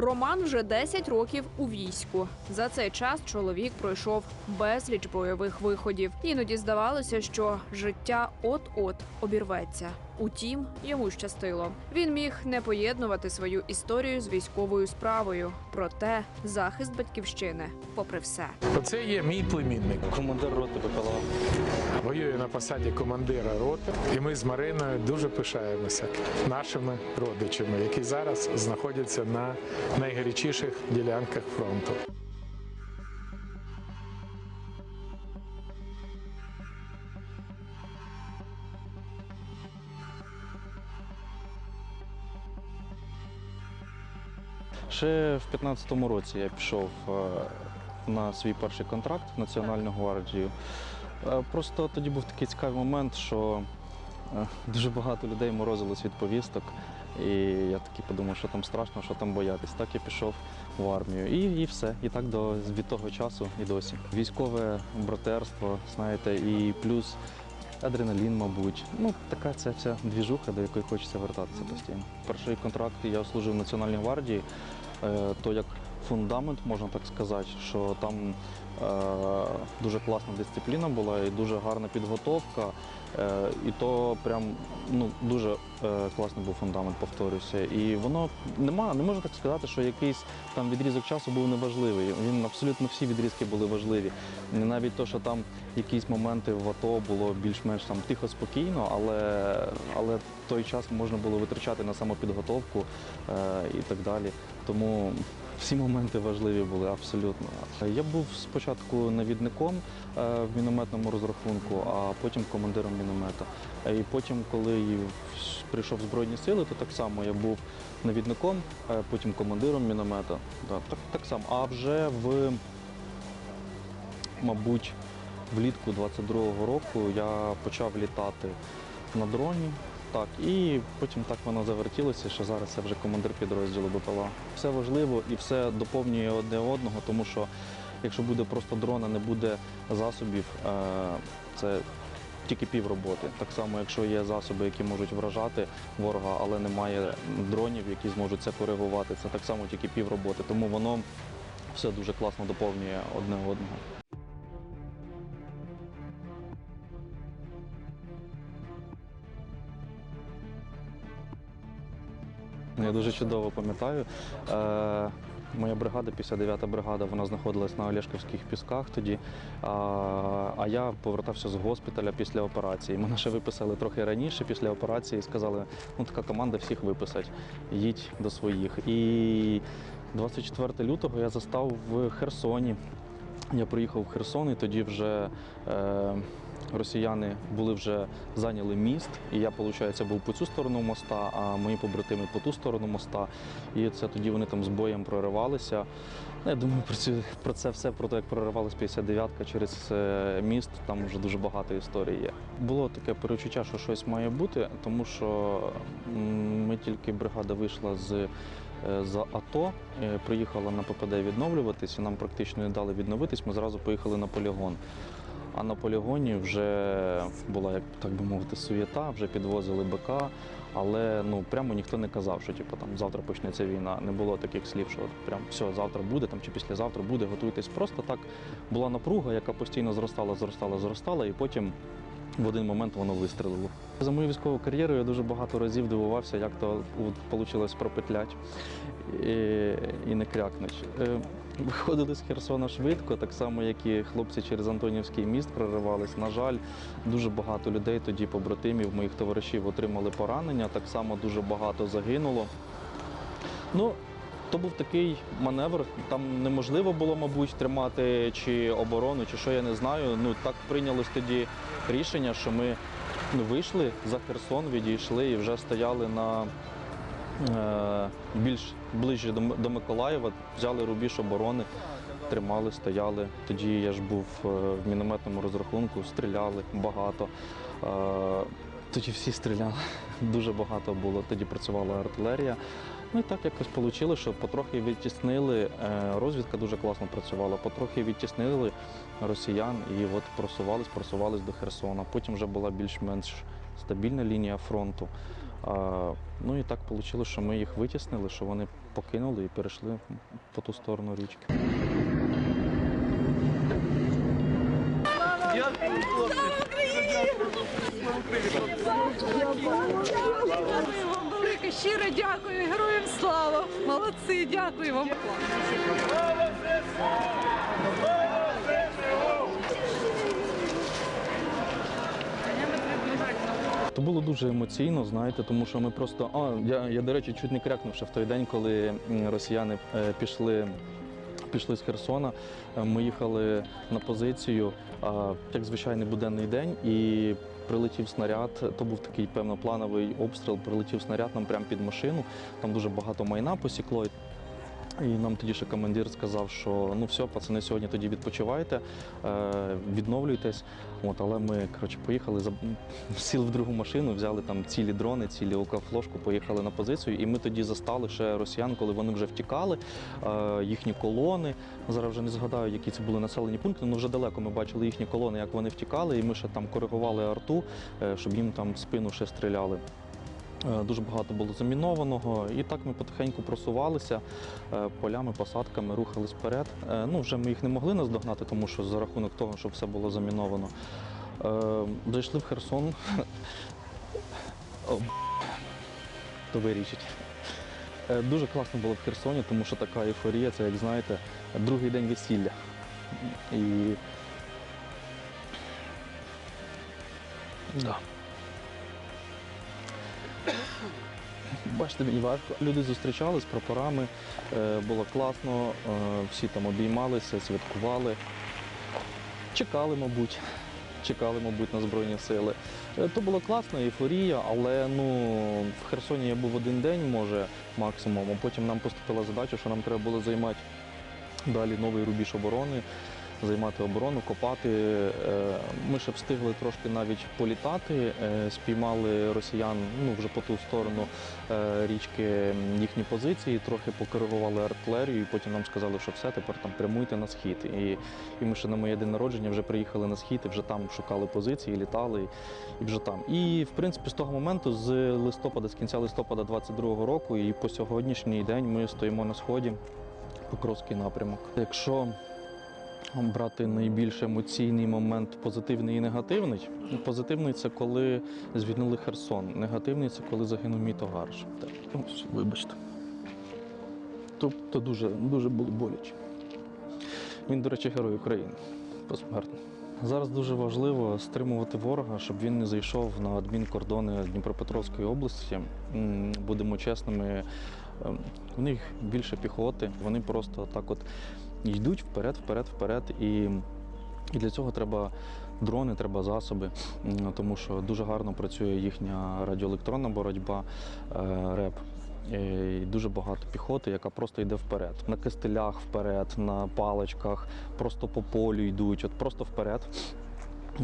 Роман вже 10 років у війську. За цей час чоловік пройшов безліч бойових виходів. Іноді здавалося, що життя от-от обірветься. Утім, йому щастило. Він міг не поєднувати свою історію з військовою справою. Проте захист батьківщини, попри все. Оце є мій племінник. Командир роти БПЛА. Воює на посаді командира роти, і ми з Мариною дуже пишаємося нашими родичами, які зараз знаходяться на найгарячіших ділянках фронту. Ще в 15-му році я пішов е, на свій перший контракт в Національну гвардію. Е, Просто тоді був такий цікавий момент, що е, дуже багато людей морозилось від повісток. І я такий подумав, що там страшно, що там боятись. Так я пішов в армію. І, і все. І так до, від того часу і досі. Військове братерство, знаєте, і плюс адреналін, мабуть. Ну, така ця вся двіжуха, до якої хочеться вертатися постійно. Перший контракт я служив в Національній гвардії, е, то як фундамент, можна так сказати, що там дуже класна дисципліна була і дуже гарна підготовка. Е, і то прям ну, дуже е, класний був фундамент, повторюся. І воно нема, не можу так сказати, що якийсь там відрізок часу був неважливий. Він абсолютно всі відрізки були важливі. Навіть то, що там якісь моменти в АТО було більш-менш там тихо, спокійно, але, але той час можна було витрачати на самопідготовку е, і так далі. Тому всі моменти важливі були абсолютно. Я був спочатку навідником е, в мінометному розрахунку, а потім командиром міномета. Е, І потім, коли прийшов в Збройні сили, то так само я був навідником, е, потім командиром міномета. Так, так само. А вже в, мабуть, влітку 22-го року я почав літати на дроні. Так, і потім так воно завертілося, що зараз це вже командир підрозділу БПЛА. Все важливо і все доповнює одне одного, тому що якщо буде просто дрона, не буде засобів, е, це тільки пів роботи. Так само, якщо є засоби, які можуть вражати ворога, але немає дронів, які зможуть це коригувати, це так само тільки пів роботи. Тому воно все дуже класно доповнює одне одного. Я дуже чудово пам'ятаю. Е, моя бригада, 59-та бригада, вона знаходилась на Олешківських пісках тоді. А, я повертався з госпіталя після операції. Мене ще виписали трохи раніше після операції і сказали, ну така команда всіх виписать, їдь до своїх. І 24 лютого я застав в Херсоні. Я приїхав в Херсон і тоді вже. Е, Росіяни були вже зайняли міст, і я, виходить, був по цю сторону моста, а мої побратими по ту сторону моста. І це тоді вони там з боєм проривалися. Ну, Я думаю, про, цю, про це все, про те, як проривалась 59-ка через е, міст, там вже дуже багато історій є. Було таке перечуття, що щось має бути, тому що ми тільки бригада вийшла з. е, З АТО е, приїхала на ППД відновлюватись, і нам практично не дали відновитись. Ми зразу поїхали на полігон. А на полігоні вже була, як так би мовити, суєта, вже підвозили БК, але ну прямо ніхто не казав, що типу, там завтра почнеться війна. Не було таких слів, що от прям все, завтра буде там чи післязавтра буде, готуйтесь. Просто так була напруга, яка постійно зростала, зростала, зростала, і потім в один момент воно вистрелило. За мою військову кар'єру я дуже багато разів дивувався, як то вийшло пропетлять і, і не крякнуть. Е, Виходили з Херсона швидко, так само, як і хлопці через Антонівський міст проривались. На жаль, дуже багато людей тоді, побратимів, моїх товаришів, отримали поранення. Так само дуже багато загинуло. Ну, то був такий маневр. Там неможливо було, мабуть, тримати чи оборону, чи що я не знаю. Ну так прийнялось тоді рішення, що ми ну, вийшли за Херсон, відійшли і вже стояли на е, більш ближче до, до Миколаєва, взяли рубіж оборони, тримали, стояли. Тоді я ж був е, в мінометному розрахунку, стріляли багато. Е, тоді всі стріляли, дуже багато було. Тоді працювала артилерія. Ну і так якось вийшло, що потрохи відтіснили. е, Розвідка дуже класно працювала, потрохи відтіснили росіян і от просувались, просувались до Херсона. Потім вже була більш-менш стабільна лінія фронту. Ну і так вийшло, що ми їх витіснили, що вони покинули і перейшли по ту сторону річки. Щиро дякую, героям слава! Молодці, дякую вам. То було дуже емоційно, знаєте, тому що ми просто. А, я, я до речі, чуть не крякнув ще в той день, коли росіяни е, пішли. Пішли з Херсона, Е, ми їхали на позицію, як звичайний буденний день, і прилетів снаряд. То був такий певно плановий обстріл. Прилетів снаряд нам прямо під машину. Там дуже багато майна посікло. І нам тоді ще командир сказав, що ну все, пацани, сьогодні тоді відпочивайте, е, відновлюйтесь. От, але ми коротше, поїхали, сіли в другу машину, взяли там цілі дрони, цілі ОК-флошку, поїхали на позицію. І ми тоді застали ще росіян, коли вони вже втікали, е, їхні колони. Зараз вже не згадаю, які це були населені пункти, але вже далеко ми бачили їхні колони, як вони втікали, і ми ще там коригували арту, е, щоб їм там спину ще стріляли. Е, Дуже багато було замінованого, і так ми потихеньку просувалися е, полями, посадками, рухались вперед. Е, Ну, вже ми їх не могли наздогнати, тому що за рахунок того, що все було заміновано. Зайшли в Херсон. О, То вирішить. Дуже класно було в Херсоні, тому що така ейфорія, це, як знаєте, другий день весілля. І... Да. Бачите, мені важко. Люди зустрічали з прапорами, е, було класно, е, всі там обіймалися, святкували. Чекали, мабуть. Чекали, мабуть, на Збройні сили. Е, То було класно, ейфорія, але ну, в Херсоні я був один день, може, максимум, а потім нам поступила задача, що нам треба було займати далі новий рубіж оборони, займати оборону, копати. Е, Ми ще встигли трошки навіть політати, е, спіймали росіян ну, вже по ту сторону е, річки їхні позиції, трохи покоригували артилерію, і потім нам сказали, що все, тепер там прямуйте на схід. І, і ми ще на моє день народження вже приїхали на схід, і вже там шукали позиції, літали, і вже там. І в принципі з того моменту, з листопада, з кінця листопада 22-го року, і по сьогоднішній день ми стоїмо на сході. Покровський напрямок. Якщо брати найбільш емоційний момент позитивний і негативний, ну, позитивний це коли звільнили Херсон. Негативний це коли загинув мій товариш. Ось, вибачте. Тобто дуже, дуже було боляче. Він, до речі, герой України посмертно. Зараз дуже важливо стримувати ворога, щоб він не зайшов на адмінкордони Дніпропетровської області. Будемо чесними, ем, в них більше піхоти, вони просто так от йдуть вперед, вперед, вперед. І, і для цього треба дрони, треба засоби, тому що дуже гарно працює їхня радіоелектронна боротьба, е, РЕП. І дуже багато піхоти, яка просто йде вперед. На кистелях вперед, на паличках, просто по полю йдуть, от просто вперед.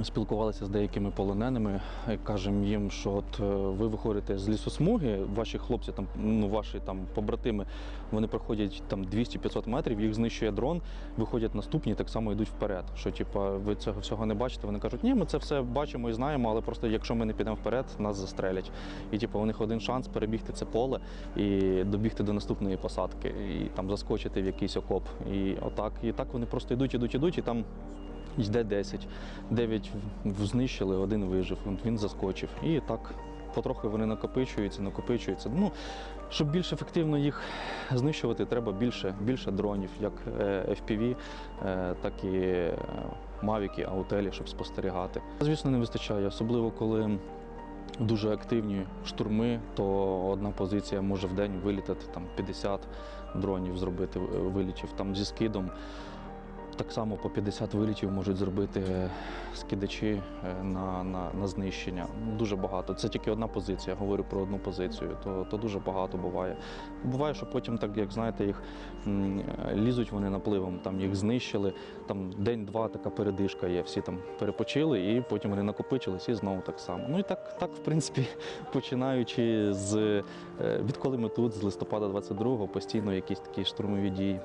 Спілкувалися з деякими полоненими, кажемо їм, що от е, ви виходите з лісосмуги, ваші хлопці, там, ну ваші там побратими, вони проходять там 200-500 метрів, їх знищує дрон, виходять наступні, так само йдуть вперед. Що типа ви цього всього не бачите? Вони кажуть, ні, ми це все бачимо і знаємо, але просто якщо ми не підемо вперед, нас застрелять. І типу, у них один шанс перебігти це поле і добігти до наступної посадки, і там заскочити в якийсь окоп. І отак, і так вони просто йдуть, ідуть, ідуть, і там. Йде 10, 9 знищили, один вижив, він заскочив. І так потрохи вони накопичуються, накопичуються. Ну, щоб більш ефективно їх знищувати, треба більше, більше дронів, як е, FPV, е, так і е, мавіки, аутелі, щоб спостерігати. Звісно, не вистачає, особливо коли дуже активні штурми, то одна позиція може в день вилітати там 50 дронів зробити вилітів там зі скидом. Так само по 50 вилітів можуть зробити е, скидачі е, на, на, на знищення. Дуже багато. Це тільки одна позиція. Я говорю про одну позицію. То, то дуже багато буває. Буває, що потім, так як знаєте, їх е, лізуть вони напливом, там їх знищили. Там день-два така передишка є. Всі там перепочили, і потім вони накопичились і знову так само. Ну і так, так в принципі, починаючи з відколи ми тут, з листопада 22-го, постійно якісь такі штурмові дії.